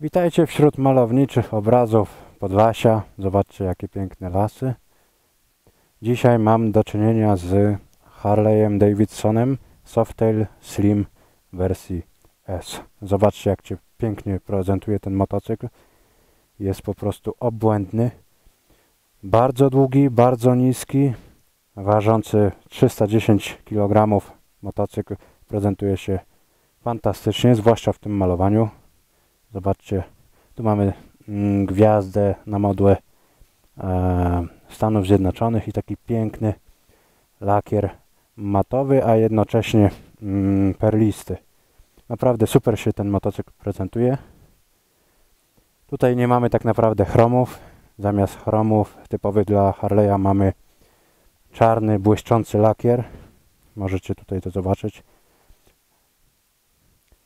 Witajcie wśród malowniczych obrazów Podlasia. Zobaczcie jakie piękne lasy. Dzisiaj mam do czynienia z Harley'em Davidsonem Softail Slim wersji S. Zobaczcie jak cię pięknie prezentuje ten motocykl. Jest po prostu obłędny. Bardzo długi, bardzo niski, ważący 310 kg motocykl prezentuje się fantastycznie, zwłaszcza w tym malowaniu. Zobaczcie, tu mamy mm, gwiazdę na modłę e, Stanów Zjednoczonych i taki piękny lakier matowy, a jednocześnie mm, perlisty. Naprawdę super się ten motocykl prezentuje. Tutaj nie mamy tak naprawdę chromów. Zamiast chromów typowych dla Harley'a mamy czarny, błyszczący lakier. Możecie tutaj to zobaczyć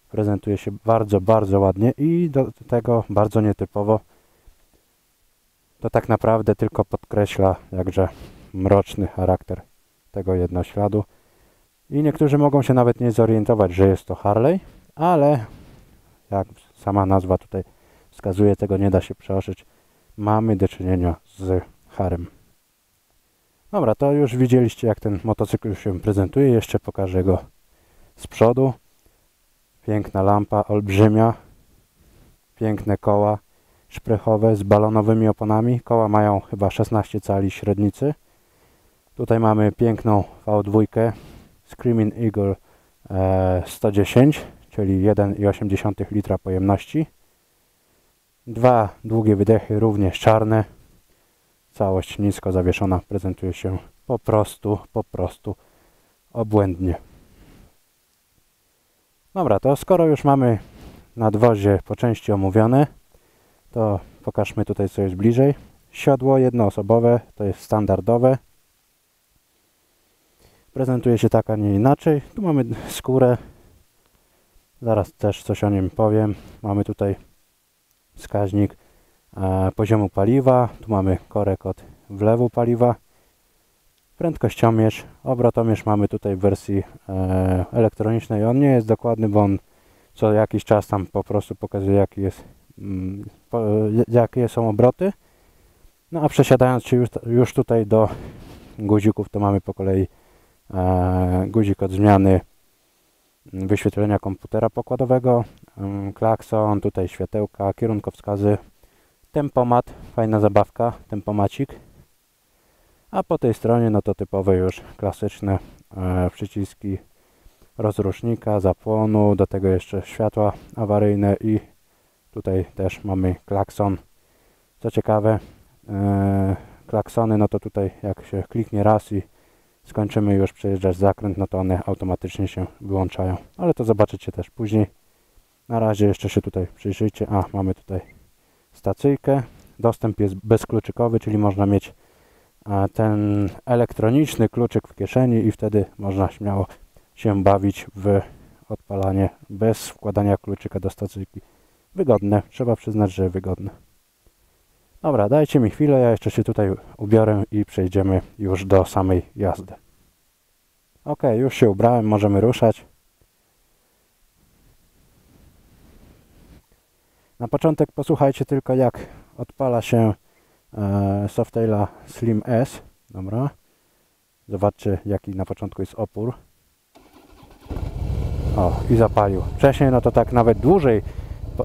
prezentuje się bardzo, bardzo ładnie i do tego bardzo nietypowo. To tak naprawdę tylko podkreśla jakże mroczny charakter tego jednośladu. I niektórzy mogą się nawet nie zorientować, że jest to Harley, ale jak sama nazwa tutaj wskazuje, tego nie da się przeoczyć. Mamy do czynienia z Harem. Dobra, to już widzieliście jak ten motocykl się prezentuje. Jeszcze pokażę go z przodu. Piękna lampa, olbrzymia. Piękne koła szprychowe z balonowymi oponami. Koła mają chyba 16 cali średnicy. Tutaj mamy piękną V2 Screaming Eagle 110, czyli 1,8 litra pojemności. Dwa długie wydechy, również czarne. Całość nisko zawieszona prezentuje się po prostu, po prostu obłędnie. Dobra, to skoro już mamy nadwozie po części omówione, to pokażmy tutaj co jest bliżej. Siodło jednoosobowe, to jest standardowe. Prezentuje się tak, a nie inaczej. Tu mamy skórę. Zaraz też coś o nim powiem. Mamy tutaj wskaźnik e, poziomu paliwa. Tu mamy korek od wlewu paliwa prędkościomierz, obrotomierz mamy tutaj w wersji e, elektronicznej. On nie jest dokładny, bo on co jakiś czas tam po prostu pokazuje jest, mm, po, jakie są obroty. No a przesiadając się już, już tutaj do guzików, to mamy po kolei e, guzik od zmiany wyświetlenia komputera pokładowego, e, klakson, tutaj światełka, kierunkowskazy, tempomat, fajna zabawka, tempomacik a po tej stronie no to typowe już klasyczne e, przyciski rozrusznika, zapłonu, do tego jeszcze światła awaryjne i tutaj też mamy klakson. Co ciekawe, e, klaksony, no to tutaj jak się kliknie raz i skończymy już przejeżdżać zakręt, no to one automatycznie się wyłączają. Ale to zobaczycie też później. Na razie jeszcze się tutaj przyjrzyjcie. A, mamy tutaj stacyjkę. Dostęp jest bezkluczykowy, czyli można mieć ten elektroniczny kluczyk w kieszeni i wtedy można śmiało się bawić w odpalanie bez wkładania kluczyka do stacyjki. Wygodne, trzeba przyznać, że wygodne. Dobra, dajcie mi chwilę, ja jeszcze się tutaj ubiorę i przejdziemy już do samej jazdy. Ok, już się ubrałem, możemy ruszać. Na początek posłuchajcie tylko jak odpala się Softaila Slim S. Dobra. Zobaczcie jaki na początku jest opór. O, i zapalił. Wcześniej no to tak nawet dłużej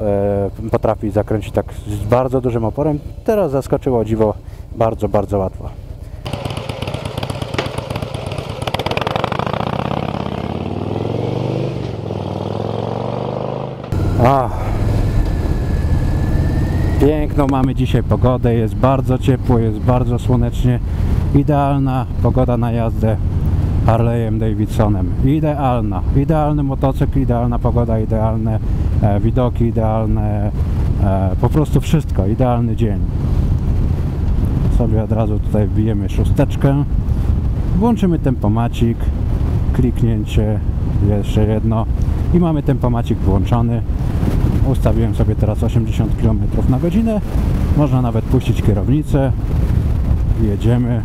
e, potrafi zakręcić tak z bardzo dużym oporem. Teraz zaskoczyło dziwo bardzo, bardzo łatwo. A, Piękną mamy dzisiaj pogodę, jest bardzo ciepło, jest bardzo słonecznie. Idealna pogoda na jazdę Harley'em Davidsonem. Idealna. Idealny motocykl, idealna pogoda, idealne e, widoki, idealne e, po prostu wszystko. Idealny dzień. Sobie od razu tutaj wbijemy szósteczkę. Włączymy tempomacik. Kliknięcie. Jeszcze jedno. I mamy tempomacik włączony. Ustawiłem sobie teraz 80 km na godzinę. Można nawet puścić kierownicę. Jedziemy.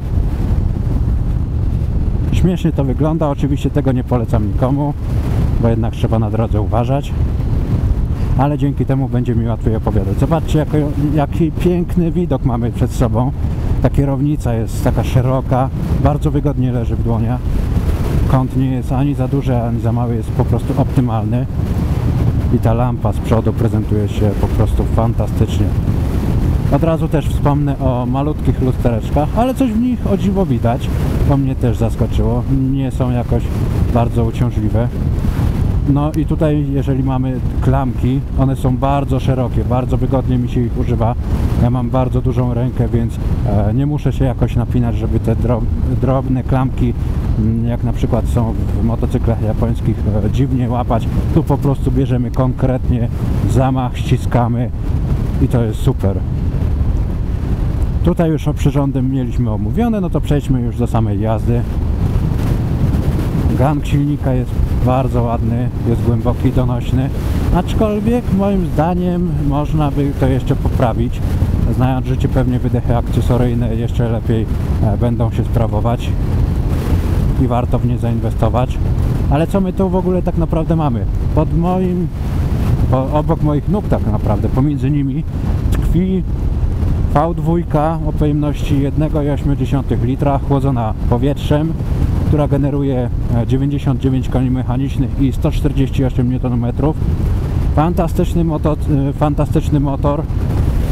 Śmiesznie to wygląda. Oczywiście tego nie polecam nikomu, bo jednak trzeba na drodze uważać. ale dzięki temu będzie mi łatwiej opowiadać. Zobaczcie, jaki, piękny widok mamy przed sobą. Ta kierownica jest taka szeroka, bardzo wygodnie leży w dłoniach. Kąt nie jest ani za duży, ani za mały, jest po prostu optymalny. I ta lampa z przodu prezentuje się po prostu fantastycznie. Od razu też wspomnę o malutkich lustereczkach, ale coś w nich o dziwo widać. To mnie też zaskoczyło. Nie są jakoś bardzo uciążliwe. No i tutaj, jeżeli mamy klamki, one są bardzo szerokie, bardzo wygodnie mi się ich używa. Ja mam bardzo dużą rękę, więc e, nie muszę się jakoś napinać, żeby te drob, drobne klamki, mm, jak na przykład są w motocyklach japońskich, e, dziwnie łapać. Tu po prostu bierzemy konkretnie zamach, ściskamy i to jest super. Tutaj już o przyrządem mieliśmy omówione, no to przejdźmy już do samej jazdy. Gang silnika jest bardzo ładny, jest głęboki, donośny, aczkolwiek moim zdaniem można by to jeszcze poprawić. Znając życie pewnie wydechy akcesoryjne jeszcze lepiej e, będą się sprawować i warto w nie zainwestować. Ale co my tu w ogóle tak naprawdę mamy? Pod moim, obok moich nóg tak naprawdę, pomiędzy nimi tkwi V2 o pojemności 1,8 litra chłodzona powietrzem, która generuje 99 koni mechanicznych i 148 Nm. Fantastyczny motor, fantastyczny motor.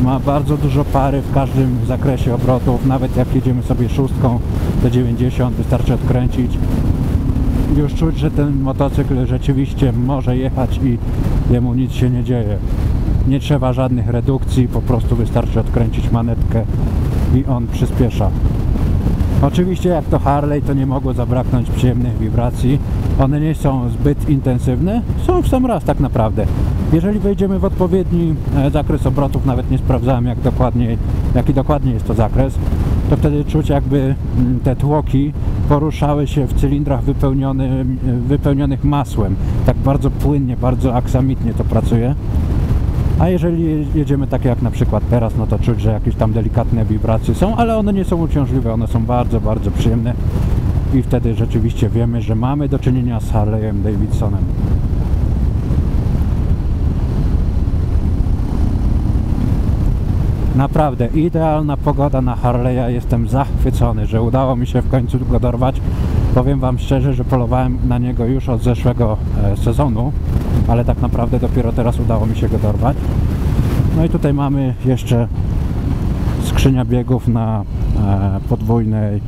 Ma bardzo dużo pary w każdym zakresie obrotów. Nawet jak jedziemy sobie szóstką do 90 wystarczy odkręcić. Już czuć, że ten motocykl rzeczywiście może jechać i jemu nic się nie dzieje. Nie trzeba żadnych redukcji, po prostu wystarczy odkręcić manetkę i on przyspiesza. Oczywiście jak to Harley to nie mogło zabraknąć przyjemnych wibracji. One nie są zbyt intensywne, są w sam raz tak naprawdę. Jeżeli wejdziemy w odpowiedni e, zakres obrotów, nawet nie sprawdzałem jak dokładnie, jaki dokładnie jest to zakres, to wtedy czuć jakby mm, te tłoki poruszały się w cylindrach wypełnionym, wypełnionych masłem. Tak bardzo płynnie, bardzo aksamitnie to pracuje. A jeżeli jedziemy takie jak na przykład teraz, no to czuć, że jakieś tam delikatne wibracje są, ale one nie są uciążliwe, one są bardzo, bardzo przyjemne i wtedy rzeczywiście wiemy, że mamy do czynienia z Harley'em Davidsonem. Naprawdę idealna pogoda na Harley'a. Jestem zachwycony, że udało mi się w końcu go dorwać. Powiem Wam szczerze, że polowałem na niego już od zeszłego e, sezonu, ale tak naprawdę dopiero teraz udało mi się go dorwać. No i tutaj mamy jeszcze skrzynia biegów na e, podwójnej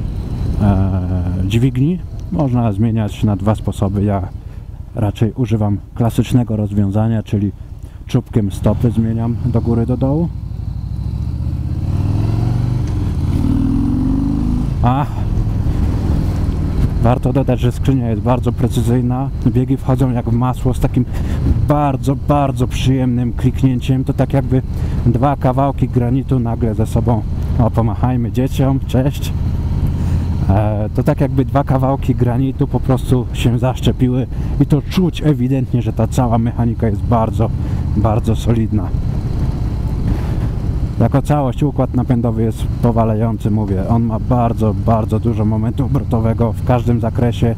e, dźwigni. Można zmieniać na dwa sposoby. Ja raczej używam klasycznego rozwiązania, czyli czubkiem stopy zmieniam do góry, do dołu. A warto dodać, że skrzynia jest bardzo precyzyjna. Biegi wchodzą jak w masło z takim bardzo, bardzo przyjemnym kliknięciem. To tak jakby dwa kawałki granitu nagle ze sobą. O, pomachajmy dzieciom, cześć. E, to tak jakby dwa kawałki granitu po prostu się zaszczepiły i to czuć ewidentnie, że ta cała mechanika jest bardzo, bardzo solidna. Jako całość układ napędowy jest powalający, mówię. On ma bardzo, bardzo dużo momentu obrotowego w każdym zakresie,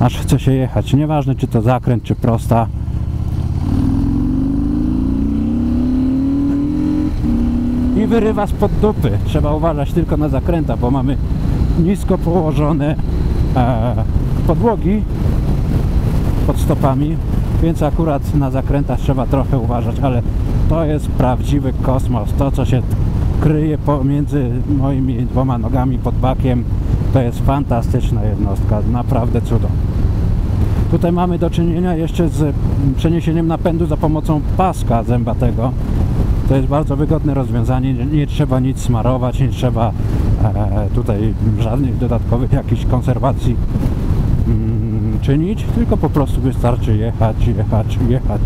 aż chce się jechać. Nieważne czy to zakręt, czy prosta. I wyrywa spod dupy. Trzeba uważać tylko na zakręta, bo mamy nisko położone e, podłogi pod stopami, więc akurat na zakrętach trzeba trochę uważać, ale to jest prawdziwy kosmos. To, co się kryje pomiędzy moimi dwoma nogami pod bakiem, to jest fantastyczna jednostka, naprawdę cudo. Tutaj mamy do czynienia jeszcze z przeniesieniem napędu za pomocą paska zębatego. To jest bardzo wygodne rozwiązanie, nie, nie trzeba nic smarować, nie trzeba e, tutaj żadnych dodatkowych jakichś konserwacji mm, czynić, tylko po prostu wystarczy jechać, jechać, jechać.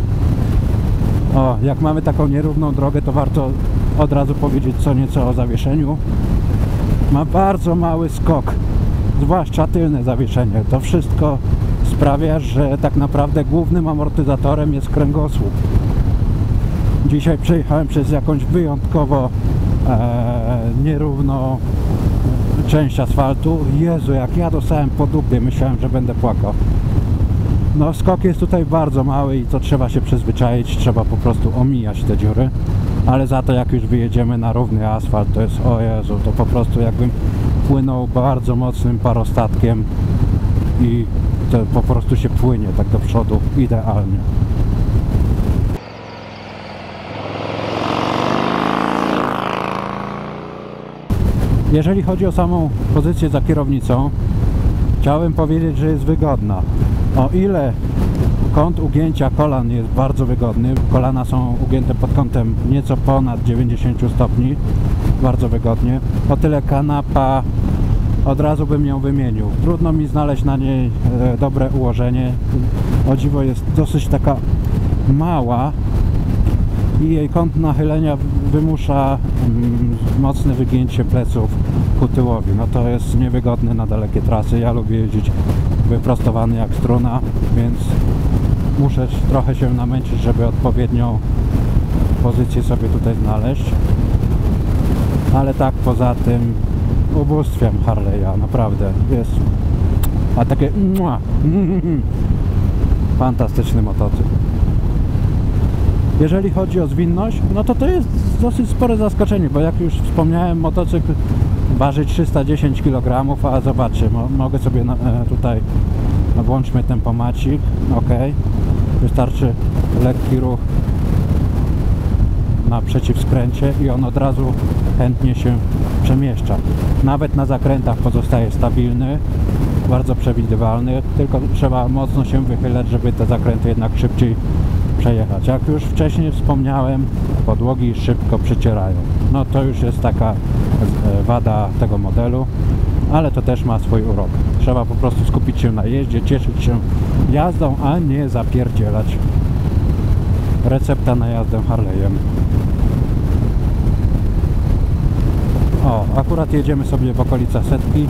O, jak mamy taką nierówną drogę, to warto od razu powiedzieć co nieco o zawieszeniu. Ma bardzo mały skok, zwłaszcza tylne zawieszenie. To wszystko sprawia, że tak naprawdę głównym amortyzatorem jest kręgosłup. Dzisiaj przejechałem przez jakąś wyjątkowo e, nierówną część asfaltu. Jezu, jak ja dostałem po dupie, myślałem, że będę płakał. No skok jest tutaj bardzo mały i to trzeba się przyzwyczaić, trzeba po prostu omijać te dziury. Ale za to jak już wyjedziemy na równy asfalt, to jest o Jezu, to po prostu jakbym płynął bardzo mocnym parostatkiem i to po prostu się płynie tak do przodu idealnie. Jeżeli chodzi o samą pozycję za kierownicą, chciałem powiedzieć, że jest wygodna. O ile kąt ugięcia kolan jest bardzo wygodny, kolana są ugięte pod kątem nieco ponad 90 stopni, bardzo wygodnie, o tyle kanapa od razu bym ją wymienił. Trudno mi znaleźć na niej e, dobre ułożenie. O dziwo jest dosyć taka mała i jej kąt nachylenia wymusza mm, mocne wygięcie pleców ku tyłowi. No to jest niewygodne na dalekie trasy. Ja lubię jeździć wyprostowany jak struna, więc muszę trochę się namęczyć, żeby odpowiednią pozycję sobie tutaj znaleźć. Ale tak poza tym ubóstwiam Harley'a, naprawdę jest a takie fantastyczny motocykl jeżeli chodzi o zwinność, no to to jest dosyć spore zaskoczenie, bo jak już wspomniałem, motocykl waży 310 kg, a zobaczcie, mo mogę sobie na, e, tutaj, no włączmy tempomacik, ok, wystarczy lekki ruch na przeciwskręcie i on od razu chętnie się przemieszcza. Nawet na zakrętach pozostaje stabilny, bardzo przewidywalny, tylko trzeba mocno się wychylać, żeby te zakręty jednak szybciej przejechać. Jak już wcześniej wspomniałem, podłogi szybko przycierają. No to już jest taka e, wada tego modelu, ale to też ma swój urok. Trzeba po prostu skupić się na jeździe, cieszyć się jazdą, a nie zapierdzielać. Recepta na jazdę Harley'em. O, akurat jedziemy sobie w okolicach setki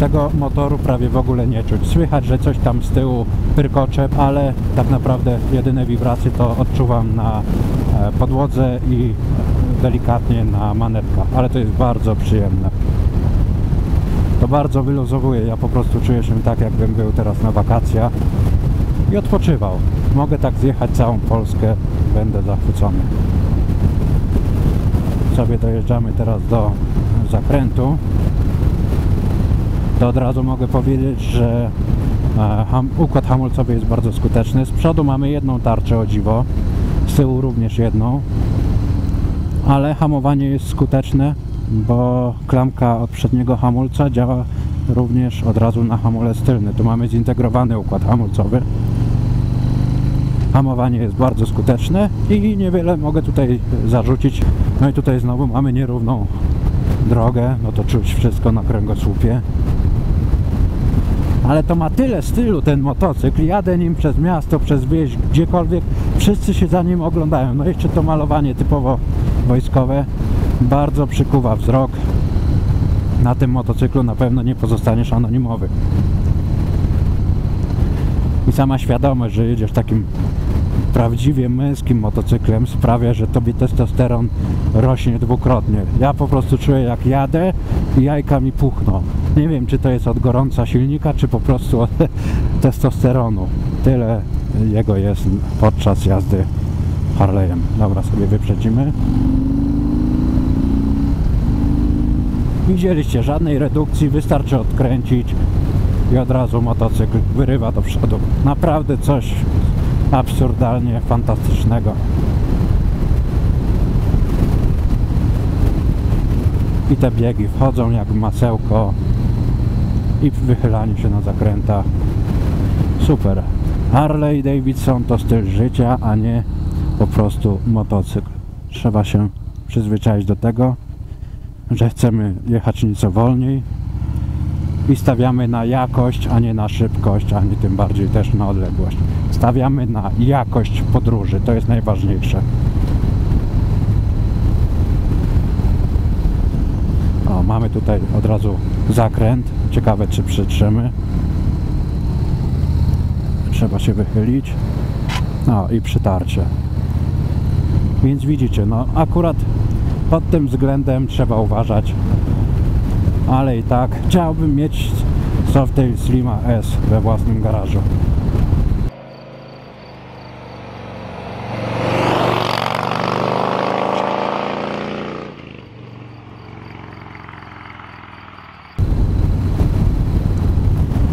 tego motoru prawie w ogóle nie czuć. Słychać, że coś tam z tyłu pyrkocze, ale tak naprawdę jedyne wibracje to odczuwam na e, podłodze i delikatnie na manetkach, ale to jest bardzo przyjemne. To bardzo wyluzowuje, ja po prostu czuję się tak jakbym był teraz na wakacjach i odpoczywał. Mogę tak zjechać całą Polskę, będę zachwycony. Sobie dojeżdżamy teraz do zakrętu to od razu mogę powiedzieć, że ham, układ hamulcowy jest bardzo skuteczny. Z przodu mamy jedną tarczę o dziwo, z tyłu również jedną, ale hamowanie jest skuteczne, bo klamka od przedniego hamulca działa również od razu na hamulec tylny. Tu mamy zintegrowany układ hamulcowy. Hamowanie jest bardzo skuteczne i niewiele mogę tutaj zarzucić. No i tutaj znowu mamy nierówną drogę, no to czuć wszystko na kręgosłupie ale to ma tyle stylu ten motocykl, jadę nim przez miasto, przez wieś, gdziekolwiek, wszyscy się za nim oglądają. No jeszcze to malowanie typowo wojskowe bardzo przykuwa wzrok. Na tym motocyklu na pewno nie pozostaniesz anonimowy. I sama świadomość, że jedziesz takim prawdziwie męskim motocyklem sprawia, że tobie testosteron rośnie dwukrotnie. Ja po prostu czuję jak jadę i jajka mi puchną. Nie wiem, czy to jest od gorąca silnika, czy po prostu od testosteronu. Tyle jego jest podczas jazdy Harley'em. Dobra, sobie wyprzedzimy. Widzieliście, żadnej redukcji, wystarczy odkręcić i od razu motocykl wyrywa do przodu. Naprawdę coś absurdalnie fantastycznego. I te biegi wchodzą jak masełko i wychylanie się na zakrętach. Super. Harley Davidson to styl życia, a nie po prostu motocykl. Trzeba się przyzwyczaić do tego, że chcemy jechać nieco wolniej i stawiamy na jakość, a nie na szybkość, ani tym bardziej też na odległość. Stawiamy na jakość podróży, to jest najważniejsze. O, mamy tutaj od razu zakręt. Ciekawe, czy przytrzymy. Trzeba się wychylić. No i przytarcie. Więc widzicie, no akurat pod tym względem trzeba uważać. Ale i tak chciałbym mieć Softail Slima S we własnym garażu.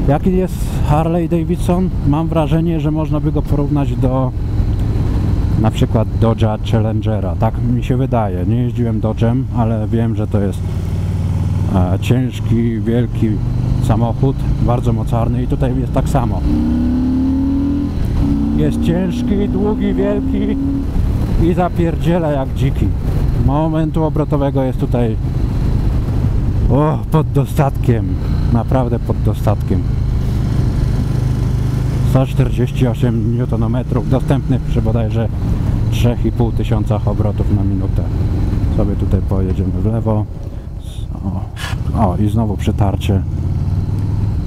Jaki jest Harley Davidson? Mam wrażenie, że można by go porównać do na przykład Dodge'a Challengera. Tak mi się wydaje. Nie jeździłem Dodge'em, ale wiem, że to jest e, ciężki, wielki samochód, bardzo mocarny i tutaj jest tak samo. Jest ciężki, długi, wielki i zapierdziela jak dziki. Momentu obrotowego jest tutaj o, pod dostatkiem. Naprawdę pod dostatkiem. 148 Nm dostępny przy bodajże 3,5 tysiącach obrotów na minutę. Sobie tutaj pojedziemy w lewo. O, o i znowu przetarcie.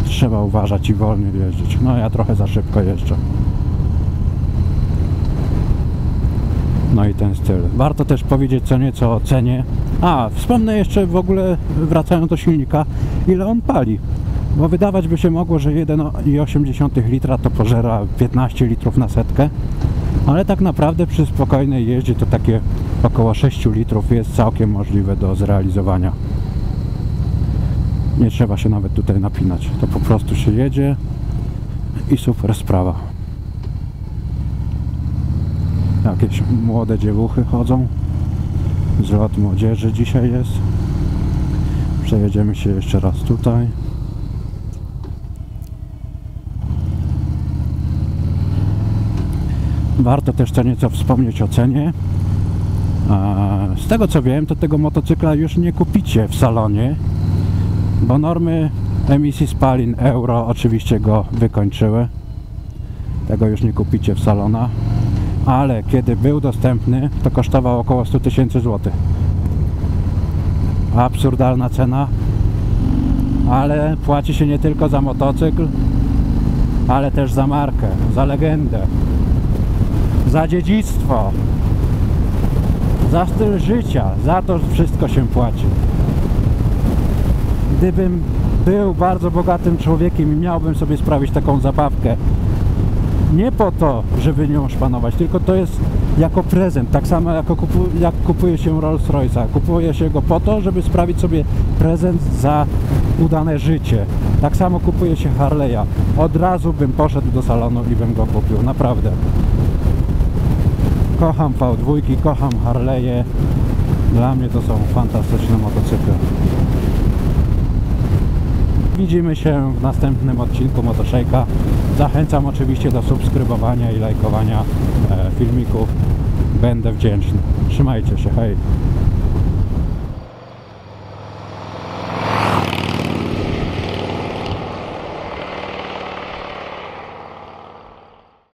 Trzeba uważać i wolniej jeździć. No ja trochę za szybko jeżdżę. No i ten styl. Warto też powiedzieć co nieco o cenie. A, wspomnę jeszcze w ogóle, wracając do silnika, ile on pali. Bo wydawać by się mogło, że 1,8 litra to pożera 15 litrów na setkę. Ale tak naprawdę przy spokojnej jeździe to takie około 6 litrów jest całkiem możliwe do zrealizowania. Nie trzeba się nawet tutaj napinać. To po prostu się jedzie i super sprawa. Jakieś młode dziewuchy chodzą. Zlot młodzieży dzisiaj jest. Przejedziemy się jeszcze raz tutaj. Warto też co nieco wspomnieć o cenie. Z tego co wiem, to tego motocykla już nie kupicie w salonie, bo normy emisji spalin euro oczywiście go wykończyły. Tego już nie kupicie w salona, ale kiedy był dostępny, to kosztował około 100 tysięcy złotych. Absurdalna cena, ale płaci się nie tylko za motocykl, ale też za markę, za legendę, za dziedzictwo, za styl życia, za to wszystko się płaci. Gdybym był bardzo bogatym człowiekiem i miałbym sobie sprawić taką zabawkę, nie po to, żeby nią szpanować, tylko to jest jako prezent, tak samo jako kupu, jak kupuje się Rolls Royce'a. Kupuje się go po to, żeby sprawić sobie prezent za udane życie. Tak samo kupuje się Harley'a. Od razu bym poszedł do salonu i bym go kupił, naprawdę. Kocham V2, kocham Harley'e. Dla mnie to są fantastyczne motocykle. Widzimy się w następnym odcinku Motoshake'a. Zachęcam oczywiście do subskrybowania i lajkowania e, filmików. Będę wdzięczny. Trzymajcie się, hej!